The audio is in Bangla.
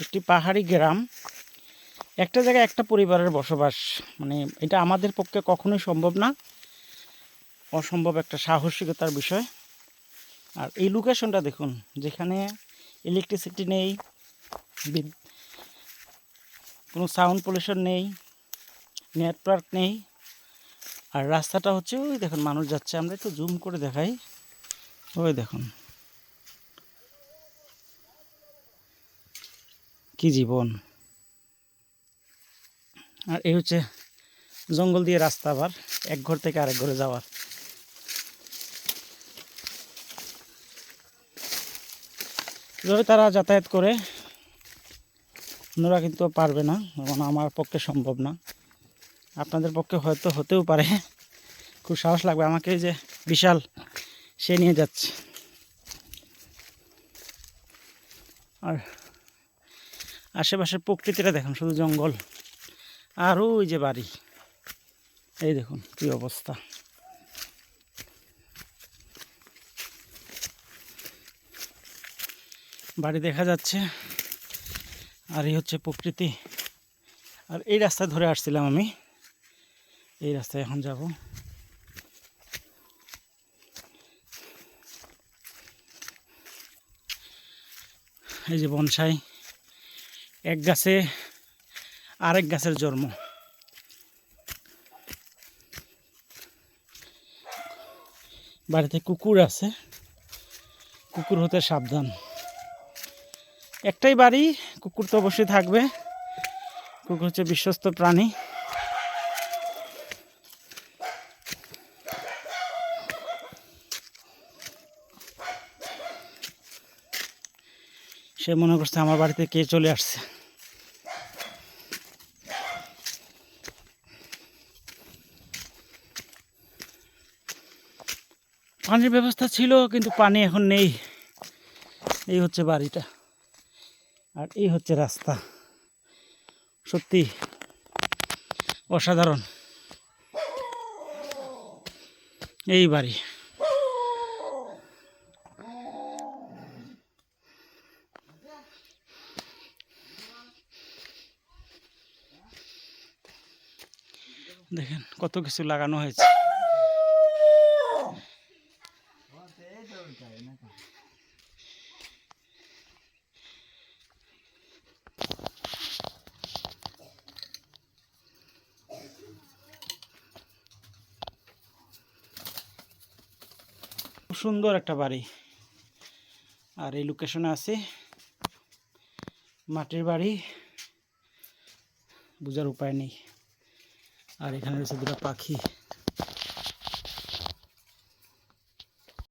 একটি পাহাড়ি গ্রাম। একটা জায়গায় একটা পরিবারের বসবাস। মানে এটা আমাদের পক্ষে কখনোই সম্ভব না। অসম্ভব একটা সাহসিকতার বিষয়। আর এই লোকেশনটা দেখুন, যেখানে ইলেকট্রিসিটি নেই কোনো সাউন্ড পলিউশন নেই নেটওয়ার্ক নেই। আর রাস্তাটা হচ্ছে ওই দেখুন, মানুষ যাচ্ছে। আমরা একটু জুম করে দেখাই। ওই দেখুন। কি জীবন? আর এই হচ্ছে জঙ্গল দিয়ে রাস্তা আবার, এক ঘর থেকে আরেক ঘরে যাওয়ার। এভাবে তারা যাতায়াত করে, অন্যরা কিন্তু পারবে না, এবং আমার পক্ষে সম্ভব না। আপনাদের পক্ষে হয়তো হতেও পারে, খুব সাহস লাগবে আমাকে যে বিশাল সে নিয়ে যাচ্ছে। আর আশেপাশের প্রকৃতিটা দেখুন, শুধু জঙ্গল। আর ওই যে বাড়ি, এই দেখুন কি অবস্থা। বাড়ি দেখা যাচ্ছে, আর এই হচ্ছে প্রকৃতি। আর এই রাস্তা ধরে আসছিলাম আমি। এই রাস্তায় এখন যাব। এই যে বনসাই। এক গাছে আরেক গাছের জন্ম। বাড়িতে কুকুর আছে। কুকুর হতে সাবধান। একটাই বাড়ি, কুকুর তো অবশ্যই থাকবে। কুকুর হচ্ছে বিশ্বস্ত প্রাণী। সে মনে করছে আমার বাড়িতে কে চলে আসছে। পানির ব্যবস্থা ছিল, কিন্তু পানি এখন নেই। এই হচ্ছে বাড়িটা। আর এই হচ্ছে রাস্তা। সত্যি অসাধারণ। এই বাড়ি। দেখেন কত কিছু লাগানো হয়েছে। সুন্দর একটা বাড়ি। আর এই লোকেশনে আছে মাটির বাড়ি, বোঝার উপায় নেই। আর এখানে রয়েছে দুটা পাখি।